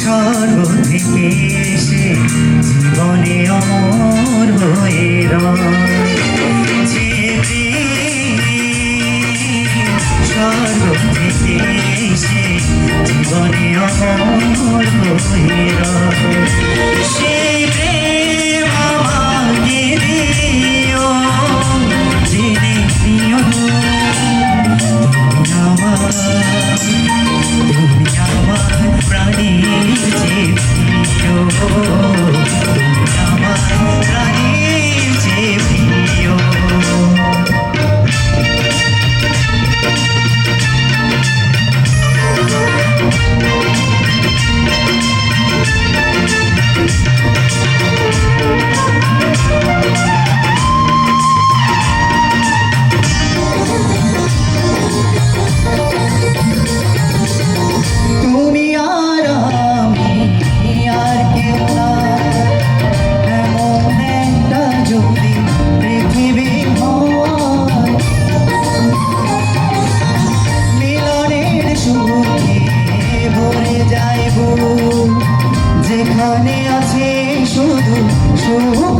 সর্বদিকে মনে অমর হয়ে স্বর্গ থেকে সে জীবনে অমর হয়ে সে আমার মনে আছে শুধু সুখ